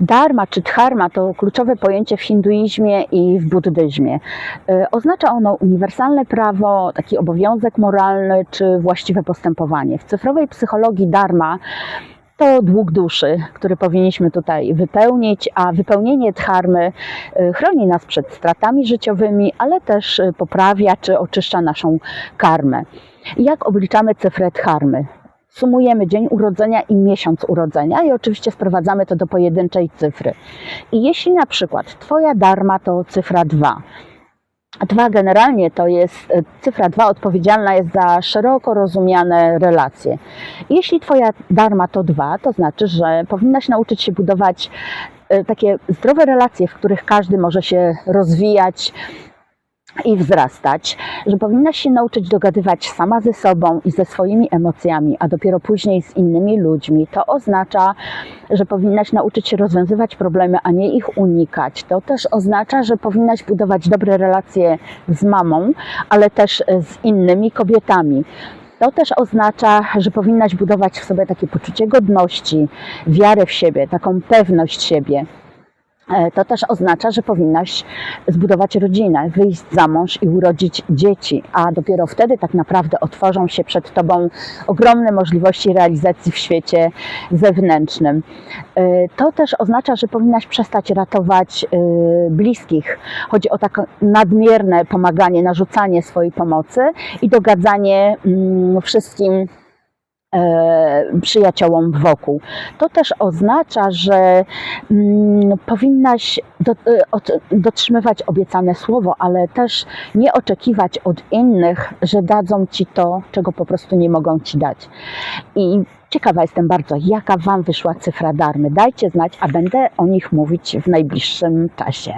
Dharma czy dharma to kluczowe pojęcie w hinduizmie i w buddyzmie. E, Oznacza ono uniwersalne prawo, taki obowiązek moralny czy właściwe postępowanie. W cyfrowej psychologii dharma to dług duszy, który powinniśmy tutaj wypełnić, a wypełnienie dharmy e, chroni nas przed stratami życiowymi, ale też e, poprawia czy oczyszcza naszą karmę. Jak obliczamy cyfrę dharmy? Sumujemy dzień urodzenia i miesiąc urodzenia i oczywiście sprowadzamy to do pojedynczej cyfry. I jeśli na przykład Twoja dharma to cyfra 2, Dwa generalnie to jest, e, cyfra 2 odpowiedzialna jest za szeroko rozumiane relacje. Jeśli Twoja dharma to 2, to znaczy, że powinnaś nauczyć się budować e, takie zdrowe relacje, w których każdy może się rozwijać i wzrastać, że powinnaś się nauczyć dogadywać sama ze sobą i ze swoimi emocjami, a dopiero później z innymi ludźmi. To oznacza, że powinnaś nauczyć się rozwiązywać problemy, a nie ich unikać. To też oznacza, że powinnaś budować dobre relacje z mamą, ale też z innymi kobietami. To też oznacza, że powinnaś budować w sobie takie poczucie godności, wiarę w siebie, taką pewność siebie. E, To też oznacza, że powinnaś zbudować rodzinę, wyjść za mąż i urodzić dzieci, a dopiero wtedy tak naprawdę otworzą się przed Tobą ogromne możliwości realizacji w świecie zewnętrznym. E, To też oznacza, że powinnaś przestać ratować e, bliskich. Chodzi o takie nadmierne pomaganie, narzucanie swojej pomocy i dogadzanie mm, wszystkim przyjaciołom wokół. To też oznacza, że mm, powinnaś e, dotrzymywać obiecane słowo, ale też nie oczekiwać od innych, że dadzą ci to, czego po prostu nie mogą ci dać. I ciekawa jestem bardzo, jaka Wam wyszła cyfra darmy. Dajcie znać, a będę o nich mówić w najbliższym czasie.